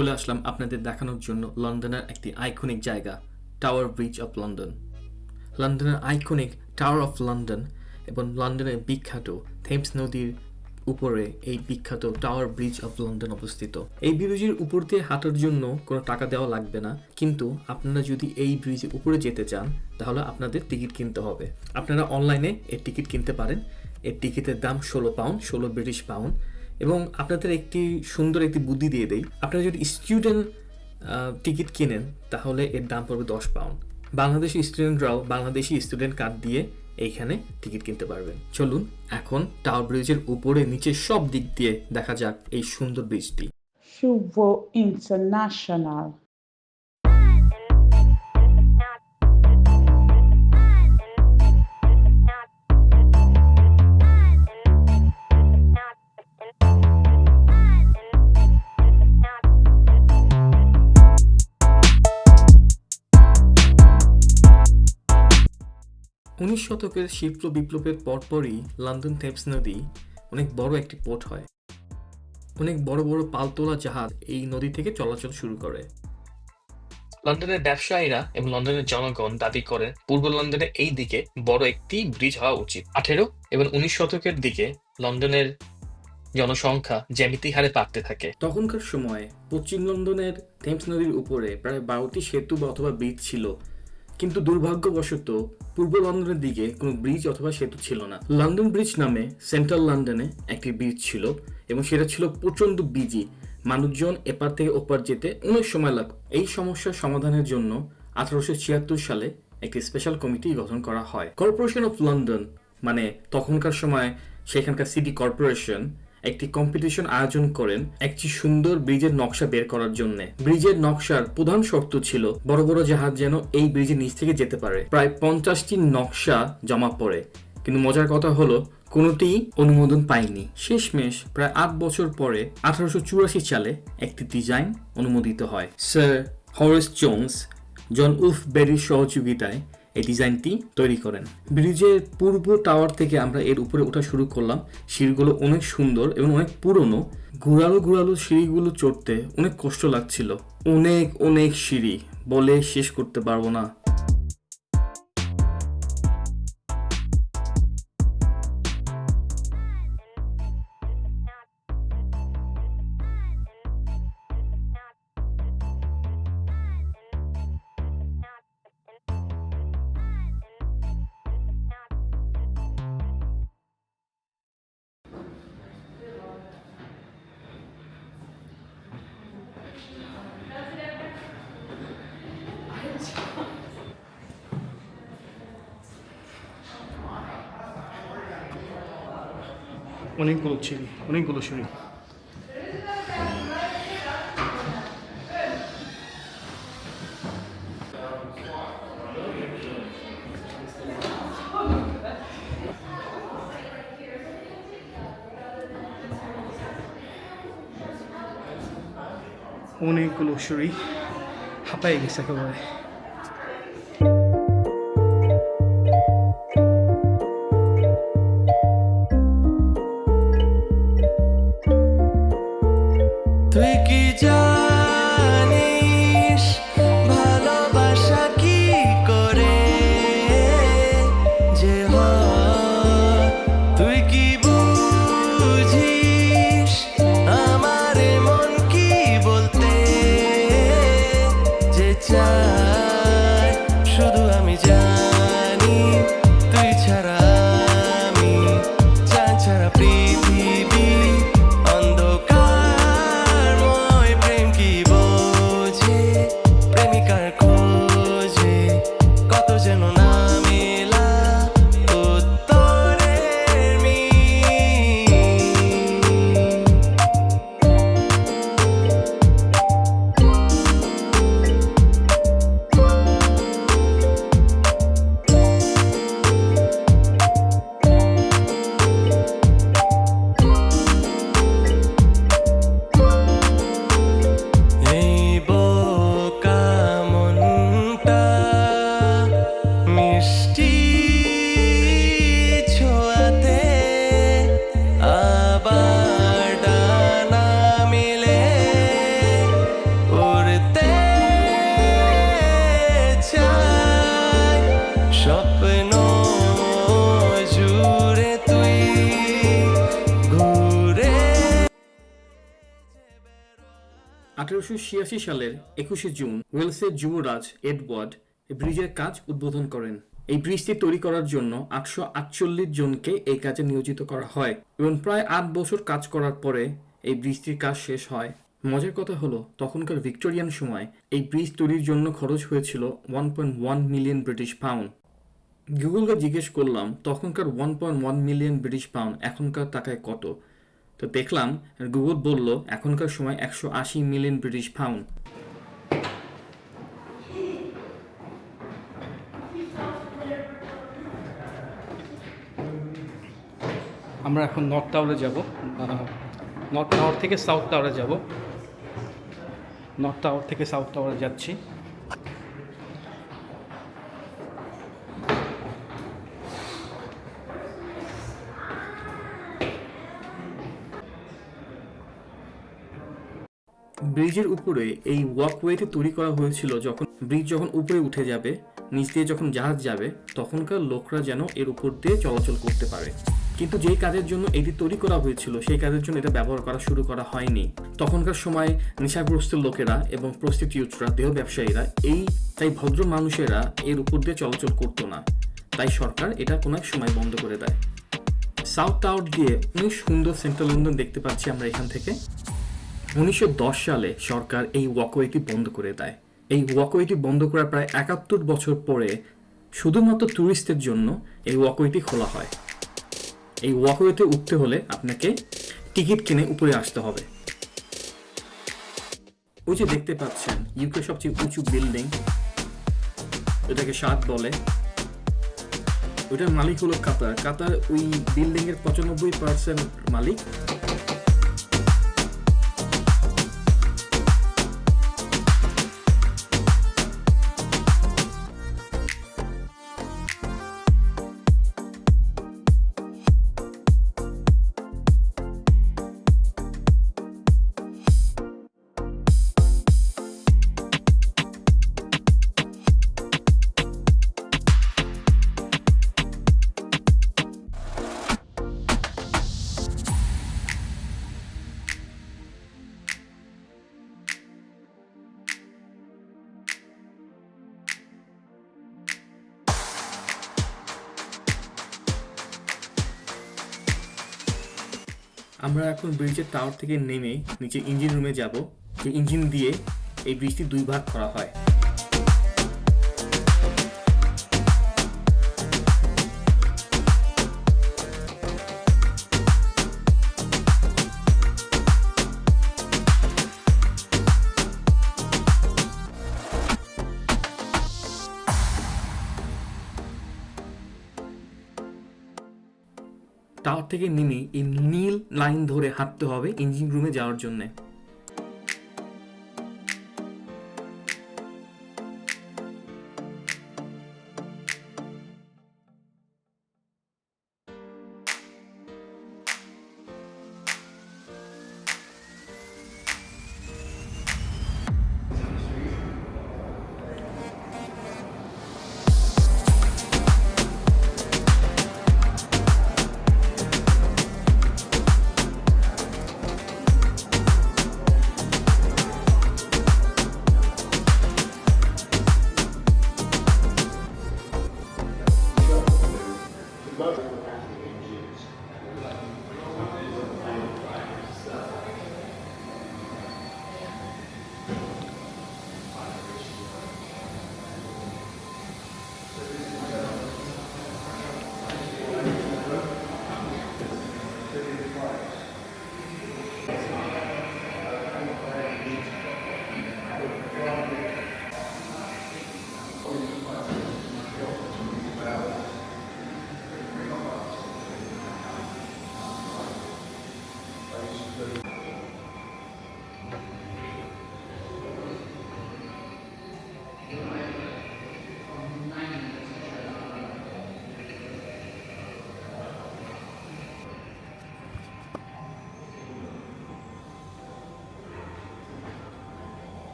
চলে আসলাম আপনাদের দেখানোর জন্য লন্ডনের একটি আইকনিক জায়গা টাওয়ার ব্রিজ অফ লন্ডন লন্ডনের আইকনিক টাওয়ার অফ লন্ডন এবং লন্ডনের বিখ্যাত থেমস নদীর উপরে এই বিখ্যাত টাওয়ার ব্রিজ অফ লন্ডন অবস্থিত। এই ব্রিজের উপর দিয়ে হাঁটার জন্য কোনো টাকা দেওয়া লাগবে না, কিন্তু আপনারা যদি এই ব্রিজের উপরে যেতে চান, তাহলে আপনাদের টিকিট কিনতে হবে। আপনারা অনলাইনে এর টিকিট কিনতে পারেন। এর টিকিটের দাম ষোলো পাউন্ড ষোলো ব্রিটিশ পাউন্ড এবং আপনাদের একটি সুন্দর একটি বুদ্ধি দিয়ে দেই। আপনারা যদি স্টুডেন্ট টিকিট কিনেন, তাহলে এর দাম পড়বে দশ পাউন্ড বাংলাদেশি স্টুডেন্টরাও বাংলাদেশি স্টুডেন্ট কার্ড দিয়ে এইখানে টিকিট কিনতে পারবেন। চলুন, এখন টাওয়ার ব্রিজের উপরে নিচে সব দিক দিয়ে দেখা যাক এই সুন্দর ব্রিজটি শুভ ইন্টারন্যাশনাল শতকের শিল্প বিপ্লবের পরপরই লন্ডন থেমস নদী অনেক বড় একটি পোর্ট হয়। অনেক বড় বড় পালতোলা জাহাজ এই নদী থেকে চলাচল শুরু করে। লন্ডনের ব্যবসায়ীরা এবং লন্ডনের জনগণ দাবি করেন পূর্ব লন্ডনে এই দিকে বড় একটি ব্রিজ হওয়া উচিত। আঠেরো এবং উনিশ শতকের দিকে লন্ডনের জনসংখ্যা জ্যামিতি হারে বাড়তে থাকে। তখনকার সময়ে পশ্চিম লন্ডনের থেমস নদীর উপরে প্রায় বারোটি সেতু বা অথবা ব্রিজ ছিল। কিন্তু দুর্ভাগ্যবশত পূর্ব লন্ডনের দিকে কোনো ব্রিজ অথবা সেতু ছিল না। লন্ডন ব্রিজ নামে সেন্ট্রাল লন্ডনে একটি ব্রিজ ছিল এবং সেটা ছিল প্রচণ্ড বিজি। মানুষজন এপার থেকে ওপার যেতে অনেক সময় লাগত। এই সমস্যার সমাধানের জন্য আঠারোশো ছিয়াত্তর সালে একটি স্পেশাল কমিটি গঠন করা হয়। কর্পোরেশন অফ লন্ডন মানে তখনকার সময় সেখানকার সিটি কর্পোরেশন একটি কম্পিটিশন আয়োজন করেন একটি সুন্দর ব্রিজের নকশা বের করার জন্য। ব্রিজের নকশার প্রধান শর্ত ছিল বড় বড় জাহাজ যেন এই ব্রিজের নিচ থেকে যেতে পারে। প্রায় পঞ্চাশটি নকশা জমা পড়ে। কিন্তু মজার কথা হলো, কোনোটিই অনুমোদন পায়নি। শেষমেশ প্রায় আট বছর পরে আঠারোশো চুরাশি সালে একটি ডিজাইন অনুমোদিত হয়। Sir Horace Jones, John Wolfe বেরির সহযোগিতায় এই ডিজাইনটি তৈরি করেন। ব্রিজের পূর্ব টাওয়ার থেকে আমরা এর উপরে ওঠা শুরু করলাম। সিঁড়িগুলো অনেক সুন্দর এবং অনেক পুরনো। ঘুরালো ঘুরালো সিঁড়িগুলো চড়তে অনেক কষ্ট লাগছিল। অনেক অনেক সিঁড়ি বলে শেষ করতে পারব না। অনেকগুলো সিঁড়ি অনেকগুলো সিঁড়ি অনেকগুলো সিঁড়ি হাঁপাই গেছে একেবারে। যে আঠারোশো ছিয়াশি সালের একুশে জুন ওয়েলসের যুবরাজ এডওয়ার্ড ব্রিজের কাজ উদ্বোধন করেন। এই ব্রিজটি তৈরি করার জন্য আটশো আটচল্লিশ জনকে এই কাজে নিয়োজিত করা হয় এবং প্রায় আট বছর কাজ করার পরে এই ব্রিজটির কাজ শেষ হয়। মজার কথা হলো, তখনকার ভিক্টোরিয়ান সময় এই ব্রিজ তৈরির জন্য খরচ হয়েছিল one point one million British pound. গুগলকে জিজ্ঞেস করলাম, তখনকার one point one million British pound এখনকার টাকায় কত? তো দেখলাম, গুগল বলল, এখনকার সময় একশো আশি মিলিয়ন ব্রিটিশ পাউন্ড আমরা এখন নর্থ টাওয়ারে যাব নর্থ টাওয়ার থেকে সাউথ টাওয়ারে যাব। নর্থ টাওয়ার থেকে সাউথ টাওয়ারে যাচ্ছি। ব্রিজের উপরে এই ওয়াকওয়েতে তৈরি করা হয়েছিল যখন ব্রিজ যখন উপরে উঠে যাবে, নিচ দিয়ে যখন জাহাজ যাবে, তখনকার লোকরা যেন এর উপর দিয়ে চলাচল করতে পারে। কিন্তু যেই কাজের জন্য এটি তৈরি করা হয়েছিল, সেই কাজের জন্য এটা ব্যবহার করা শুরু করা হয়নি। তখনকার সময় নেশাগ্রস্ত লোকেরা এবং প্রস্টিটিউটরা দেহ ব্যবসায়ীরা, এই তাই ভদ্র মানুষেরা এর উপর দিয়ে চলাচল করতো না। তাই সরকার এটা কোনো এক সময় বন্ধ করে দেয়। সাউথ টাউট দিয়ে অনেক সুন্দর সেন্ট্রাল লন্ডন দেখতে পাচ্ছি আমরা এখান থেকে। উনিশশো সালে সরকার এই ওয়াকওয়েটি বন্ধ করে দেয়। এই ওয়াকওয়েটি বন্ধ করার প্রায় একাত্তর বছর পরে শুধুমাত্র ট্যুরিস্টদের জন্য এই ওয়াকওয়েটি খোলা হয়। এই ওয়াকওয়েতে উঠতে হলে আপনাকে টিকিট কিনে উপরে আসতে হবে। ওই যে দেখতে পাচ্ছেন ইউকে সবচেয়ে উঁচু বিল্ডিং। এটাকে সাত বলে। ওইটার মালিক হলো কাতার। কাতার ওই বিল্ডিং এর পঁচানব্বই পার্সেন্ট মালিক। আমরা এখন ব্রিজের টাওয়ার থেকে নেমে নিচে ইঞ্জিন রুমে যাব। যে ইঞ্জিন দিয়ে এই ব্রিজটি দুই ভাগ করা হয়। টাওয়ার থেকে নেমে এই নীল লাইন ধরে হাঁটতে হবে ইঞ্জিন রুমে যাওয়ার জন্য।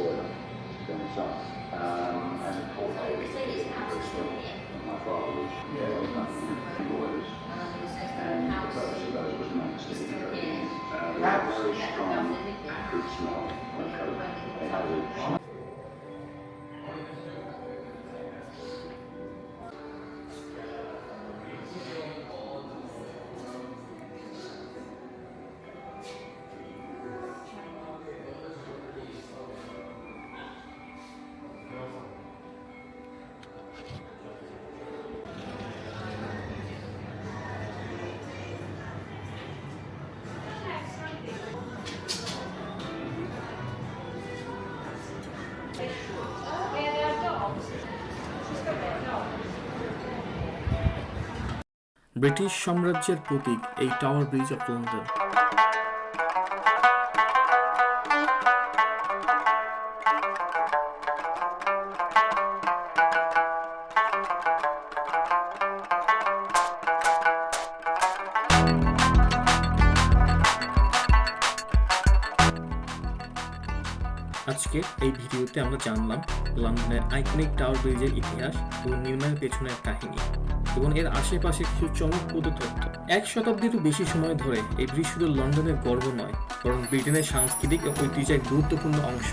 boiler than a son. Um, and my father was, yeah, there. And the purpose of those was to make uh, very, uh, very strong good smell when cooked. They had a British সাম্রাজ্যের প্রতীক এই tower bridge of London আজকে এই ভিডিওতে আমরা জানলাম লন্ডনের iconic tower ব্রিজের ইতিহাস এবং নির্মাণের পেছনের কাহিনী। এবং এর আশেপাশে কিছু চমকপ্রদ তথ্য। এক শতাব্দীরও বেশি সময় ধরে এই ব্রিজ শুধু লন্ডনের গর্ব নয়, বরং ব্রিটেনের সাংস্কৃতিক ও ঐতিহ্যের গুরুত্বপূর্ণ অংশ।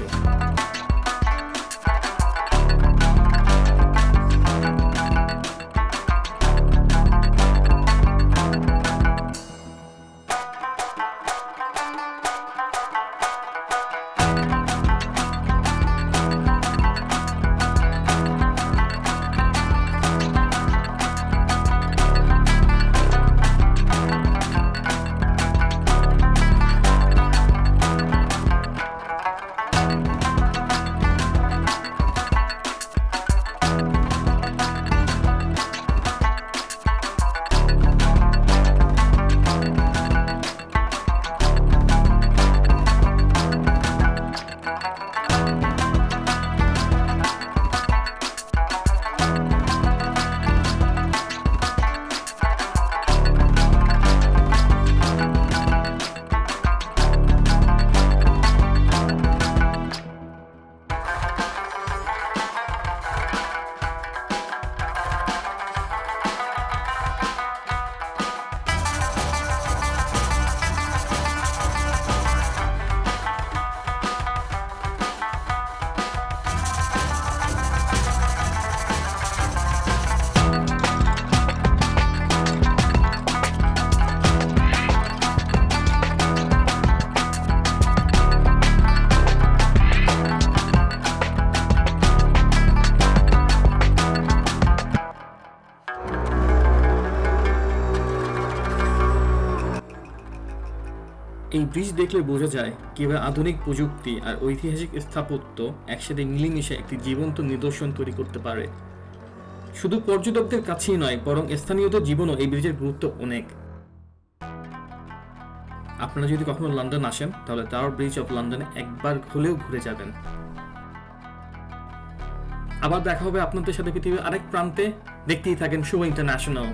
ব্রিজ দেখলে বোঝা যায় কীভাবে আধুনিক প্রযুক্তি আর ঐতিহাসিক স্থাপত্য একসাথে মিলেমিশে একটি জীবন্ত নিদর্শন তৈরি করতে পারে। শুধু পর্যটকদের কাছেই নয়, বরং স্থানীয়দের জীবনও এই ব্রিজের গুরুত্ব অনেক। আপনারা যদি কখনো লন্ডন আসেন, তাহলে টাওয়ার ব্রিজ অফ লন্ডনে একবার হলেও ঘুরে যাবেন। আবার দেখা হবে আপনাদের সাথে পৃথিবীর আরেক প্রান্তে। দেখতেই থাকেন শো ইন্টারন্যাশনাল।